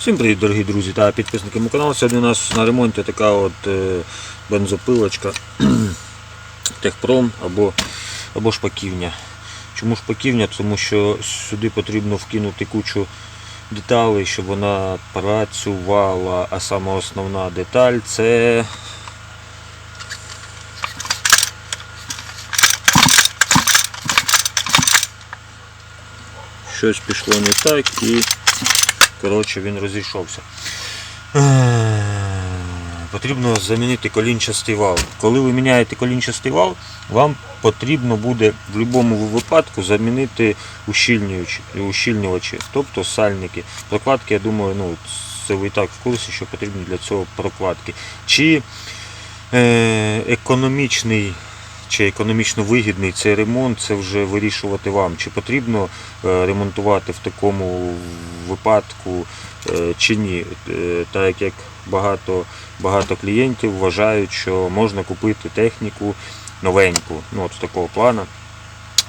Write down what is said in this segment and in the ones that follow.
Всім привіт, дорогі друзі та підписники мого каналу. Сьогодні у нас на ремонті така от е, бензопилочка Техпром або, або шпаківня. Чому шпаківня? Тому що сюди потрібно вкинути кучу деталей, щоб вона працювала. А сама основна деталь це щось пішло не так і коротше він розійшовся. Е, Потрібно замінити колінчастий вал. Коли ви міняєте колінчастий вал, вам потрібно буде в будь-якому випадку замінити ущільнювачі, тобто сальники. Прокладки, я думаю, ну, це ви і так в курсі, що потрібно для цього прокладки. Чи е, економічний чи економічно вигідний цей ремонт, це вже вирішувати вам. Чи потрібно е, ремонтувати в такому випадку е, чи ні. Е, Так як багато, багато клієнтів вважають, що можна купити техніку новеньку, ну от такого плану.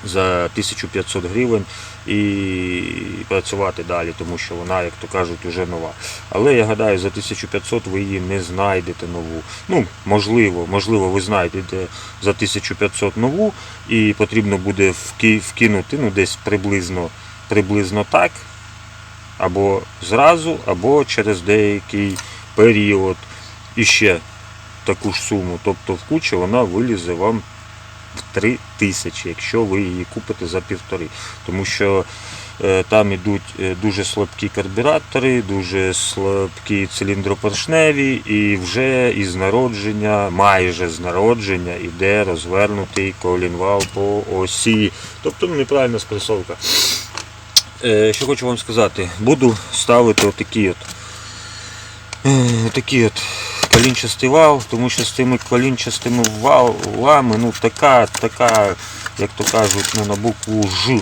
За 1500 гривень і працювати далі, тому що вона, як то кажуть, вже нова. Але я гадаю, за 1500 ви її не знайдете нову. Ну, можливо, можливо, ви знайдете за 1500 нову і потрібно буде вкинути ну, десь приблизно, приблизно так, або зразу, або через деякий період іще таку ж суму. Тобто в кучі вона вилізе вам в 3 тисячі, якщо ви її купите за півтори. Тому що е, там йдуть е, дуже слабкі карбюратори, дуже слабкі циліндропоршневі, і вже із народження, майже з народження, йде розвернутий колінвал по осі. Тобто ну, неправильна спресовка. Е, Що хочу вам сказати, буду ставити отакі от, отакі от колінчастий вал, тому що з цими колінчастими валами, ну така, така, як то кажуть, ну, на букву Ж.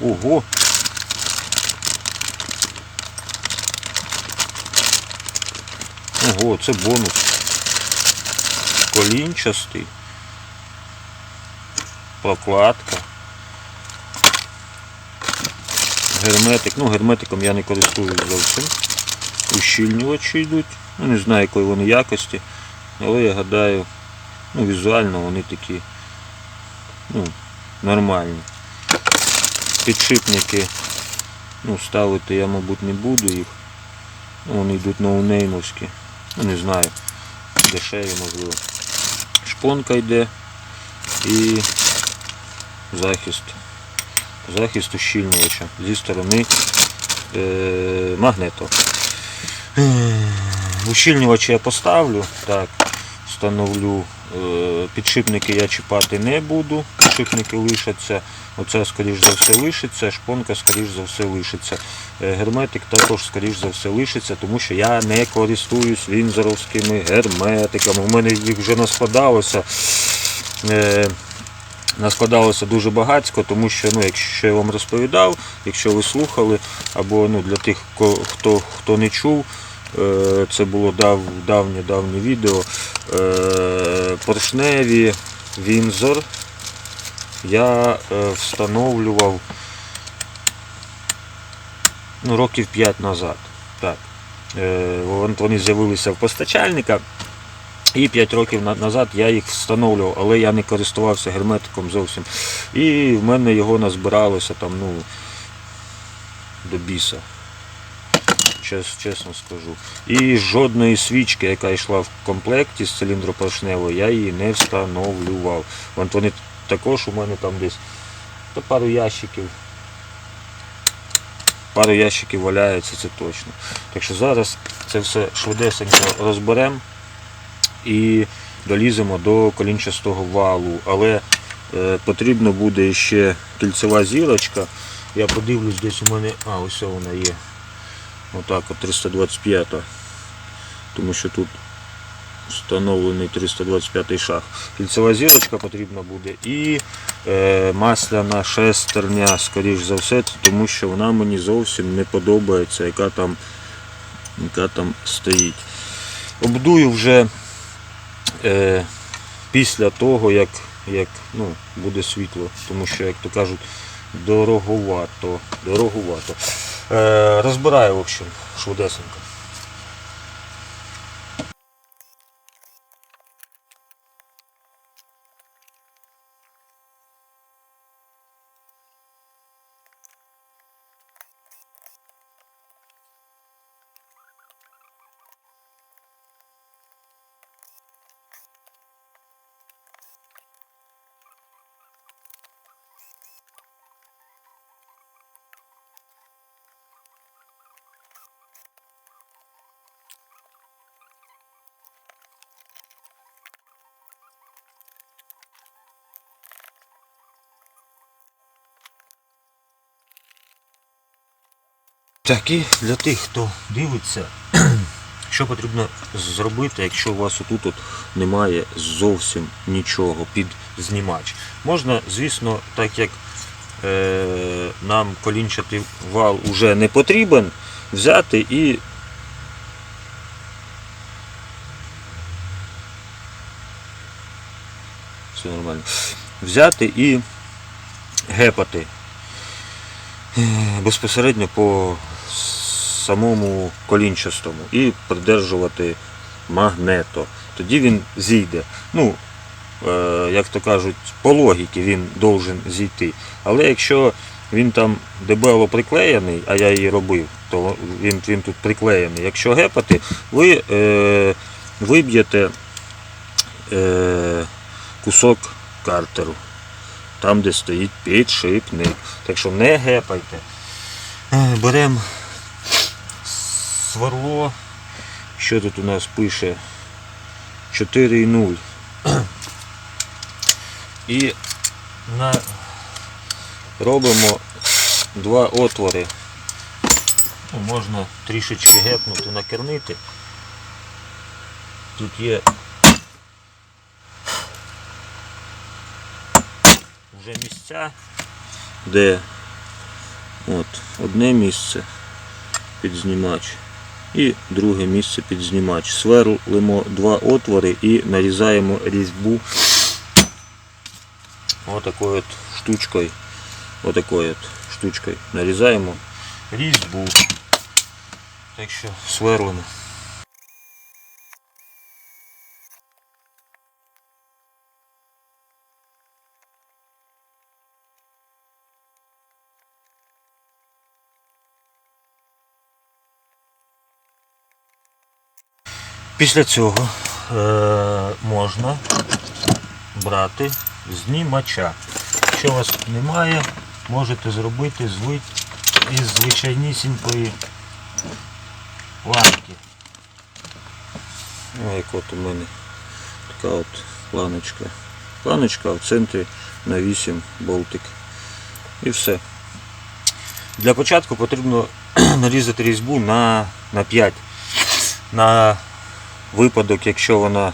Ого. Ого, це бонус. Колінчастий. Прокладка. Герметик. Ну, герметиком я не користуюсь зовсім. Ущільнювачі йдуть. Ну, не знаю, якої вони якості. Але я гадаю, ну, візуально вони такі ну, нормальні. Підшипники ну, ставити я, мабуть, не буду їх. Вони йдуть ноунеймовські. Ну, не знаю. Дешеві, можливо. Шпонка йде і захист. Захист ущільнювача зі сторони е, магнето. Ущільнювач я поставлю, так, встановлю. Е, Підшипники я чіпати не буду, підшипники лишаться, оце скоріш за все лишиться, шпонка скоріш за все лишиться. Е, Герметик також скоріш за все лишиться, тому що я не користуюсь вінзоровськими герметиками. У мене їх вже наскладалося. Е, Наскладалося дуже багатько, тому що, ну, якщо я вам розповідав, якщо ви слухали, або ну, для тих, хто, хто не чув, це було дав, давнє давнє відео. Е, поршневі Вінзор я е, встановлював ну, років 5 назад. Так. Е, вони з'явилися в постачальника. І 5 років назад я їх встановлював, але я не користувався герметиком зовсім. І в мене його назбиралося там, ну, до біса. Чес, чесно скажу. І жодної свічки, яка йшла в комплекті з циліндропоршневою, я її не встановлював. Вони також у мене там десь то пару ящиків. Пару ящиків валяється, це точно. Так що зараз це все швидесенько розберемо і доліземо до колінчастого валу. Але е, потрібно буде ще кільцева зірочка. Я подивлюсь, десь у мене... А, ось вона є. Отак от 325. Тому що тут встановлений 325 шаг. Кільцева зірочка потрібна буде і е, масляна шестерня, скоріш за все, тому що вона мені зовсім не подобається, яка там, яка там стоїть. Обдую вже е, після того, як, як ну, буде світло, тому що, як то кажуть, дороговато. дороговато. Е, розбираю, в общем, швидесенько. Так, і для тих, хто дивиться, що потрібно зробити, якщо у вас отут от немає зовсім нічого під знімач. Можна, звісно, так як е, нам колінчатий вал уже не потрібен, взяти і все нормально. Взяти і гепати е, безпосередньо по самому колінчастому і придержувати магнето. Тоді він зійде. Ну, е, як то кажуть, по логіки він должен зійти. Але якщо він там дебело приклеєний, а я її робив, то він, він тут приклеєний. Якщо гепати, ви е, виб'єте е, кусок картеру, там, де стоїть підшипник. Так що не гепайте. Е, Беремо сверло. Що тут у нас пише? 4,0. І на... робимо два отвори. Ну, можна трішечки гепнути, накернити. Тут є вже місця, де от, одне місце під знімач і друге місце під знімач. Сверлимо два отвори і нарізаємо різьбу отакою от штучкою. Отакою от штучкою. Нарізаємо різьбу. Так що сверлимо. Після цього е, можна брати знімача. Якщо у вас немає, можете зробити із звичайнісінької планки. Ну, як от у мене така от планочка. Планочка, в центрі на 8 болтик. І все. Для початку потрібно нарізати різьбу на, на 5. На випадок, якщо вона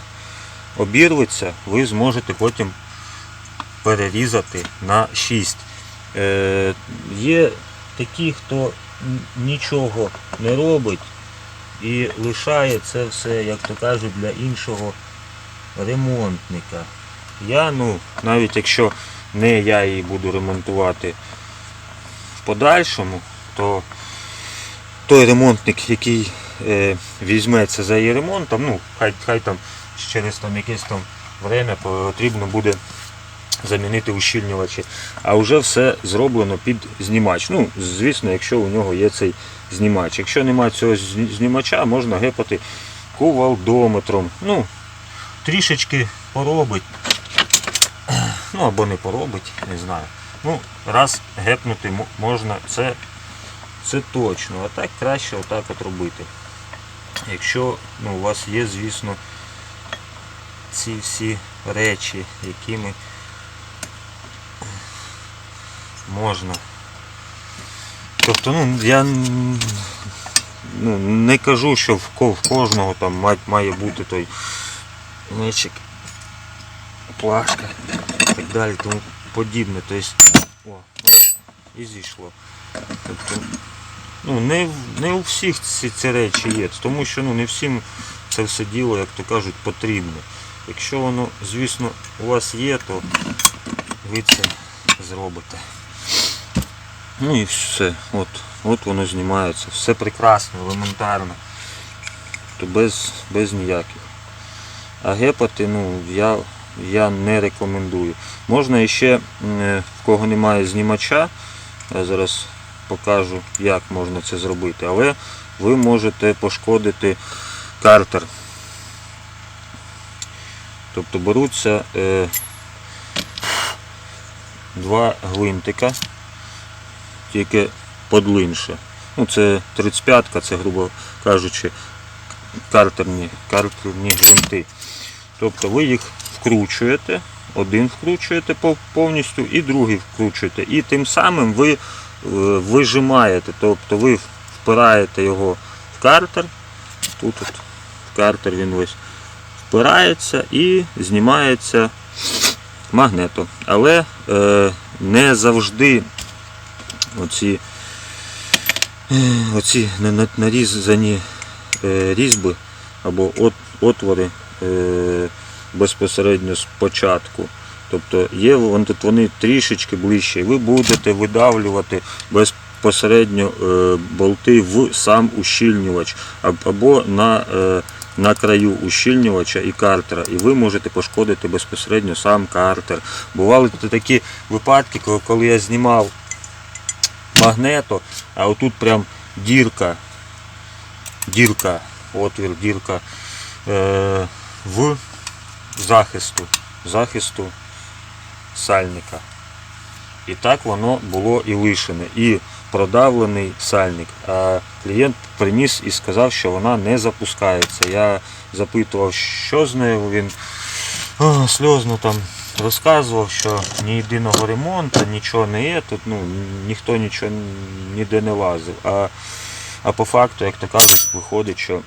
обірветься, ви зможете потім перерізати на 6. Е, є такі, хто нічого не робить і лишає це все, як то кажуть, для іншого ремонтника. Я, ну, навіть якщо не я її буду ремонтувати в подальшому, то той ремонтник, який е, візьметься за її ремонтом, ну, хай, хай там через там якесь там время потрібно буде замінити ущільнювачі, а вже все зроблено під знімач. Ну, звісно, якщо у нього є цей знімач. Якщо немає цього знімача, можна гепати кувалдометром. Ну, трішечки поробить. Ну або не поробить, не знаю. Ну, раз гепнути можна, це, це точно. А так краще отак от робити. Якщо ну, у вас є, звісно, ці всі речі, якими можна. Тобто, ну, я ну, не кажу, що в кожного там має бути той мечик, плашка і так далі, тому подібне. Тобто, о, і зійшло. Тобто, ну, не, не у всіх ці, ці речі є, тому що ну, не всім це все діло, як то кажуть, потрібно. Якщо воно, звісно, у вас є, то ви це зробите. Ну і все. От, От воно знімається. Все прекрасно, елементарно. То без, без ніяких. А гепати, ну, я, я не рекомендую. Можна ще, е, в кого немає знімача, я зараз покажу, як можна це зробити, але ви можете пошкодити картер. Тобто беруться е, два гвинтика, тільки подлинше. Ну, це 35-ка, це, грубо кажучи, картерні, картерні гвинти. Тобто ви їх вкручуєте, один вкручуєте повністю і другий вкручуєте. І тим самим ви вижимаєте, тобто ви впираєте його в картер. Тут от, в картер він ось впирається і знімається магнето. Але е, не завжди оці, е, оці на- на- нарізані е, різьби або от, отвори е, безпосередньо спочатку. Тобто є вони трішечки ближче, і ви будете видавлювати безпосередньо е, болти в сам ущільнювач або на, е, на краю ущільнювача і картера. І ви можете пошкодити безпосередньо сам картер. Бували такі випадки, коли- я знімав магнето, а отут прям дірка дірка, отвір, дірка е, в захисту, захисту сальника. І так воно було і лишене. І продавлений сальник. А клієнт приніс і сказав, що вона не запускається. Я запитував, що з нею. Він о, сльозно там розказував, що ні єдиного ремонту, нічого не є. Тут ну, ніхто нічого ніде не лазив. А а по факту, як то кажуть, виходить, що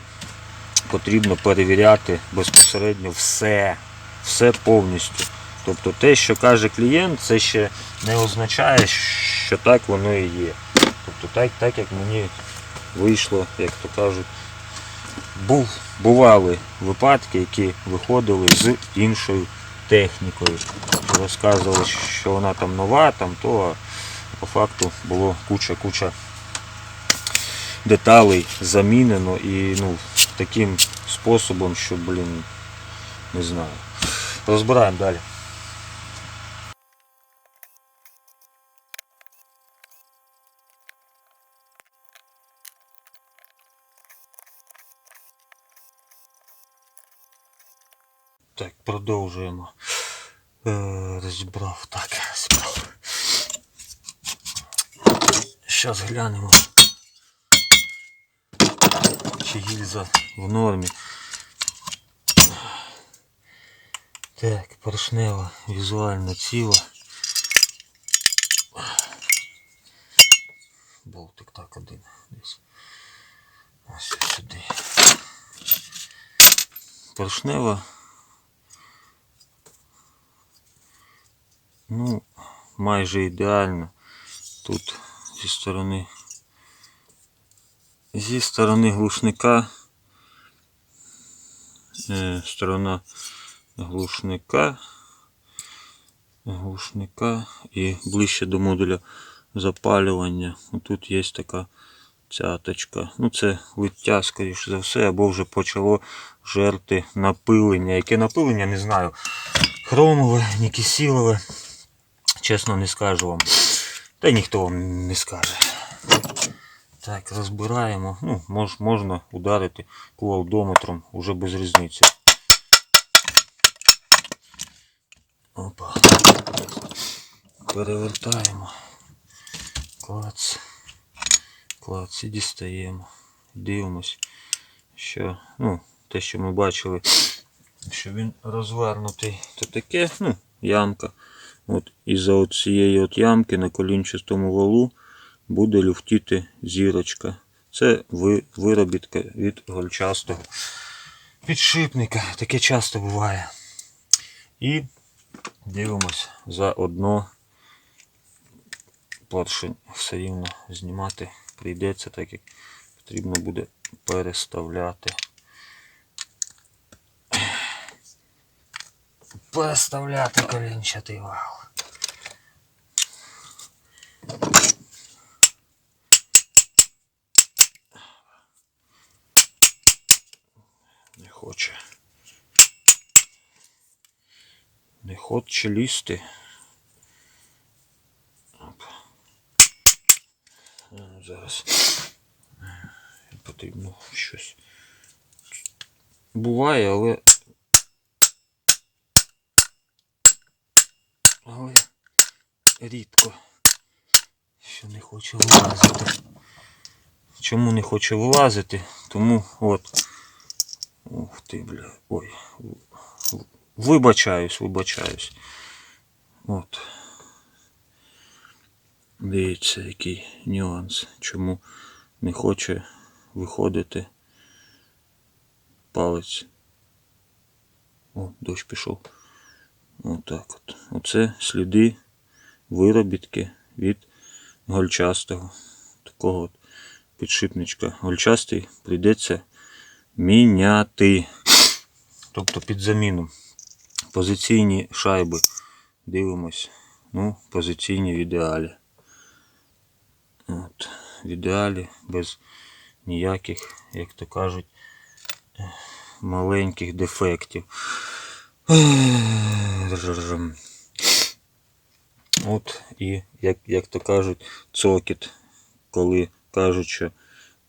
потрібно перевіряти безпосередньо все, все повністю. Тобто те, що каже клієнт, це ще не означає, що так воно і є. Тобто так, так як мені вийшло, як то кажуть, був, бували випадки, які виходили з іншою технікою. Розказували, що вона там нова, там то, по факту було куча-куча деталей замінено і ну, таким способом, що, блін, не знаю. Розбираємо далі. Так, продовжуємо. Е, розібрав. Так, розібрав. Зараз глянемо чи гільза в нормі. Так, поршнева візуально ціла. Болтик так один десь. Ось сюди. Поршнева. Ну, майже ідеально. Тут зі сторони Зі сторони глушника, е, сторона глушника, глушника і ближче до модуля запалювання. Тут є така цяточка. Ну це лиття, скоріш за все, або вже почало жерти напилення. Яке напилення, не знаю. Хромове, ні кисілове. Чесно не скажу вам. Та ніхто вам не скаже. Так, розбираємо. Ну, мож, можна ударити кувалдометром уже без різниці. Опа. Перевертаємо. Клац. Клац і дістаємо. Дивимось, що, ну, те, що ми бачили, що він розвернутий. То таке, ну, ямка. От, із-за цієї от ямки на колінчастому валу буде люфтіти зірочка. Це виробітка від гольчастого підшипника. Таке часто буває. І дивимось заодно поршень все рівно знімати прийдеться, так як потрібно буде переставляти. поставляти колінчатий вал. Не хоче. Не хоче лізти. Ну, зараз потрібно щось. Буває, але Але рідко. Що не хоче вилазити. Чому не хоче вилазити? Тому от. Ух ти, бля. Ой. Вибачаюсь, вибачаюсь. От. Дивіться, який нюанс. Чому не хоче виходити палець. О, дощ пішов. Отак от. Оце сліди виробітки від гольчастого. Такого от підшипничка. Гольчастий прийдеться міняти. Тобто під заміну. Позиційні шайби. Дивимось. Ну, позиційні в ідеалі. От, в ідеалі без ніяких, як то кажуть, е, маленьких дефектів. От і, як, як то кажуть, цокіт, коли кажуть, що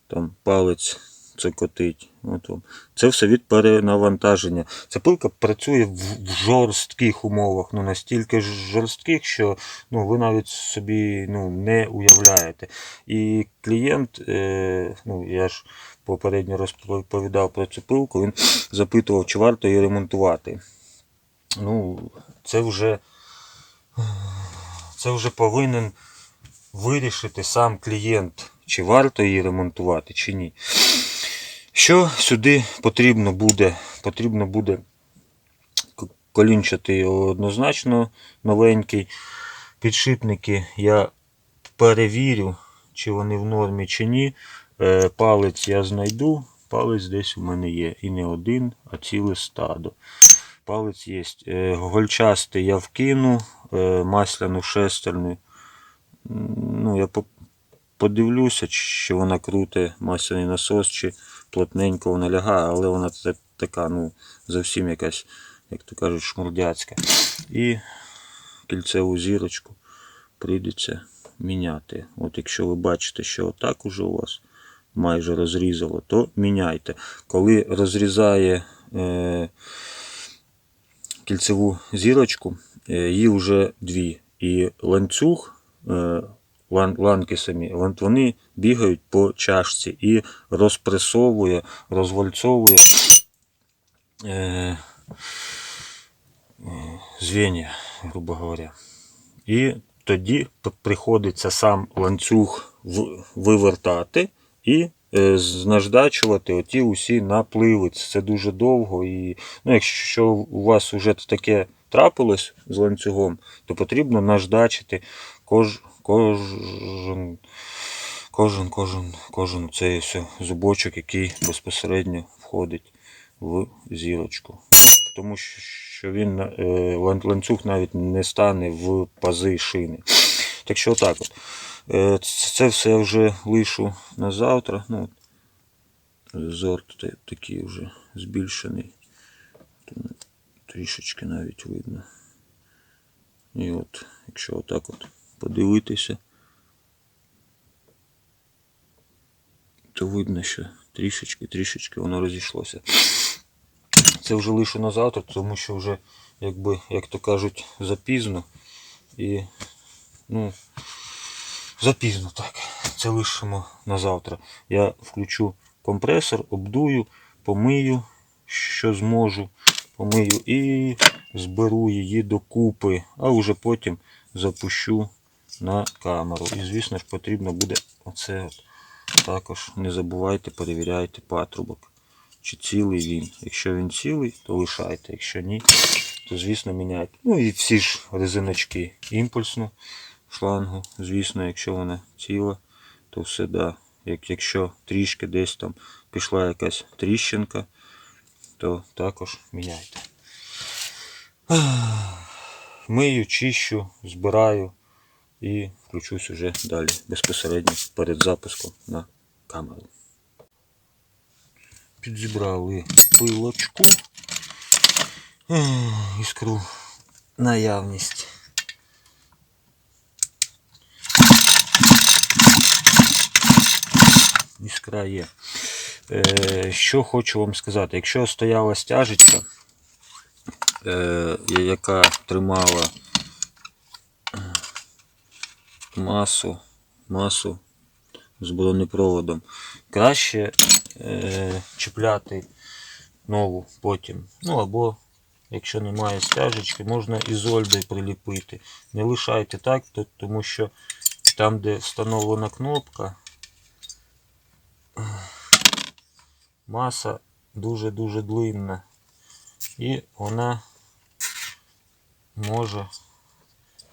там палець цокотить. От вам. Це все від перенавантаження. Ця пилка працює в, в жорстких умовах, ну настільки жорстких, що ну, ви навіть собі ну, не уявляєте. І клієнт, е, ну я ж попередньо розповідав про цю пилку, він запитував, чи варто її ремонтувати. Ну, це вже, це вже повинен вирішити сам клієнт, чи варто її ремонтувати, чи ні. Що сюди потрібно буде? Потрібно буде к- колінчатий однозначно новенький. Підшипники я перевірю, чи вони в нормі, чи ні. Е, Палець я знайду. Палець десь у мене є. І не один, а ціле стадо. Палець є. Е, Гольчастий я вкину, е, масляну шестерню. Ну, я подивлюся, чи вона круте масляний насос, чи плотненько вона лягає, але вона така, ну, зовсім якась, як то кажуть, шмурдяцька. І кільцеву зірочку прийдеться міняти. От якщо ви бачите, що отак уже у вас майже розрізало, то міняйте. Коли розрізає е, кільцеву зірочку, е, її вже дві. І ланцюг, е, ланки самі, вони бігають по чашці і розпресовує, розвальцовує е, е, грубо говоря. І тоді приходиться сам ланцюг вивертати і знаждачувати оті усі напливи. Це дуже довго. І ну, якщо у вас вже таке трапилось з ланцюгом, то потрібно наждачити кож, кожен, кожен, кожен, кожен цей все зубочок, який безпосередньо входить в зірочку. Тому що він е, ланцюг навіть не стане в пази шини. Так що отак от. Е, Це все вже лишу на завтра. Ну, от, зорт такий вже збільшений. Трішечки навіть видно. І от, якщо отак от подивитися, то видно, що трішечки, трішечки воно розійшлося. Це вже лишу на завтра, тому що вже, якби, як то кажуть, запізно. І, ну, запізно так. Це лишимо на завтра. Я включу компресор, обдую, помию, що зможу, помию і зберу її докупи, а вже потім запущу на камеру. І, звісно ж, потрібно буде оце от. Також не забувайте, перевіряйте патрубок. Чи цілий він. Якщо він цілий, то лишайте. Якщо ні, то звісно міняйте. Ну і всі ж резиночки імпульсну шлангу. Звісно, якщо вона ціла, то все да. Як, якщо трішки десь там пішла якась тріщинка, то також міняйте. Мию, чищу, збираю і включусь уже далі безпосередньо перед запуском на камеру. Підзібрали пилочку. Іскру наявність. Іскра є. Е, що хочу вам сказати, якщо стояла стяжечка, е, яка тримала масу, масу з бронепроводом, краще е, чіпляти нову потім. Ну або, якщо немає стяжечки, можна ізольдою приліпити. Не лишайте так, тому що там, де встановлена кнопка, маса дуже-дуже длинна. І вона може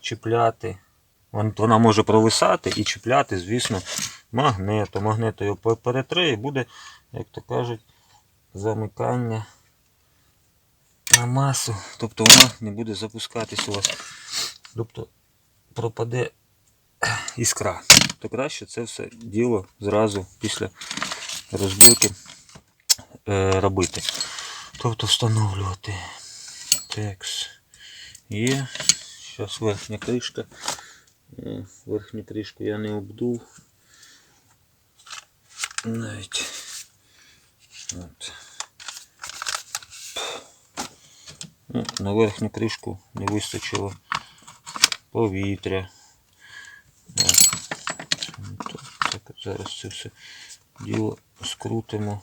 чіпляти. Вона може провисати і чіпляти, звісно, магнето. Магнето його пе- перетре і буде, як то кажуть, замикання на масу. Тобто вона не буде запускатись у вас. Тобто пропаде іскра. То краще це все діло зразу після розбірки е, робити. Тобто встановлювати текст. Є. Зараз верхня кришка. Е, Верхню кришку я не обдув. Навіть. От. Ну, на верхню кришку не вистачило повітря. Е, Так, так, зараз це все діло скрутимо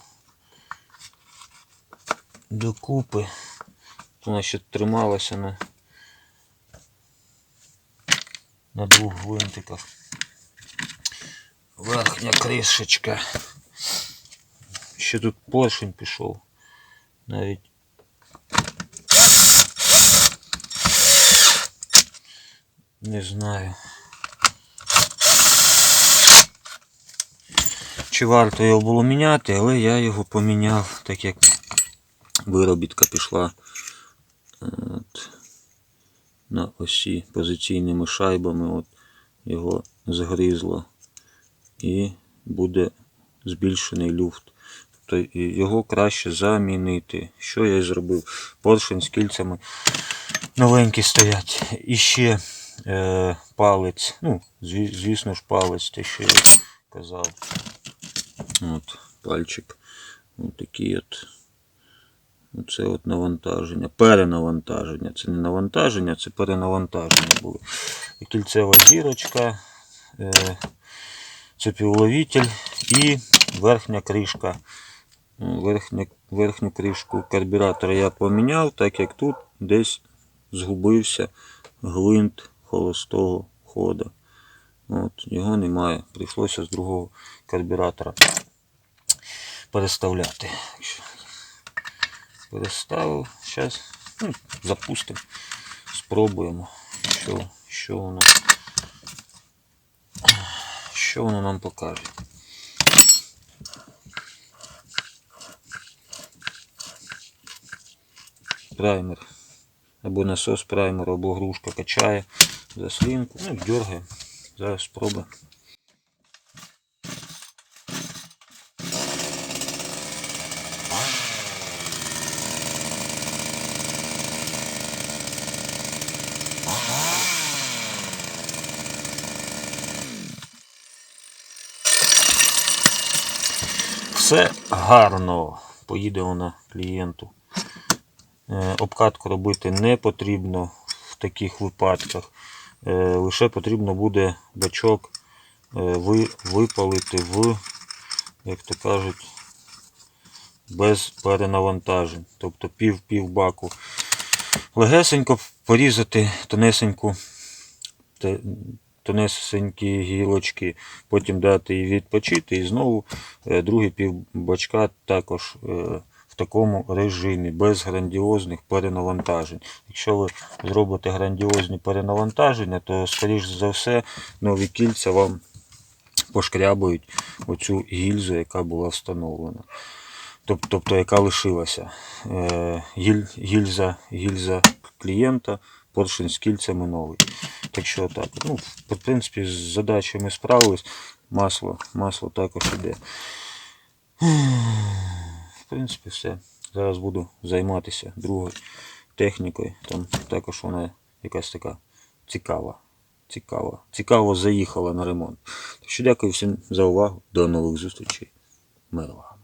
докупи. Вона ще трималася на, на двох гвинтиках. Верхня кришечка. Ще тут поршень пішов. Навіть не знаю. Чи варто його було міняти, але я його поміняв, так як виробітка пішла от, на осі позиційними шайбами. От, його згризло і буде збільшений люфт. Тобто його краще замінити. Що я і зробив? Поршень з кільцями новенькі стоять. І ще е, палець, ну, звісно ж, палець, те, що я казав. От, пальчик. Ось такий от. Оце от навантаження. Перенавантаження. Це не навантаження, це перенавантаження було. Кільцева зірочка, е, цепіуловитель і верхня кришка. Ну, Верхня, верхню кришку карбюратора я поміняв, так як тут десь згубився гвинт холостого хода. От, його немає. Прийшлося з другого карбюратора переставляти. Переставив. Зараз ну, запустимо. Спробуємо, що, що воно. Що воно нам покаже. Праймер. Або насос праймер, або грушка качає заслінку. Ну, дергає. Зараз спробуємо. Все гарно. Поїде вона клієнту. Е, Обкатку робити не потрібно в таких випадках. Е, Лише потрібно буде бачок е, випалити в, як то кажуть, без перенавантажень. Тобто пів-пів баку. Легесенько порізати тонесеньку тонесенькі гілочки, потім дати їй відпочити і знову е, другий півбачка також е, в такому режимі, без грандіозних перенавантажень. Якщо ви зробите грандіозні перенавантаження, то, скоріш за все, нові кільця вам пошкрябують оцю гільзу, яка була встановлена. Тобто, яка лишилася. Е, гіль- Гільза, гільза клієнта, поршень з кільцями новий. Так що так. Ну, в принципі, з задачами справились. Масло, масло також іде. В принципі, все. Зараз буду займатися другою технікою. Там також вона якась така цікава. Цікава. Цікаво заїхала на ремонт. Так що дякую всім за увагу. До нових зустрічей. Мила.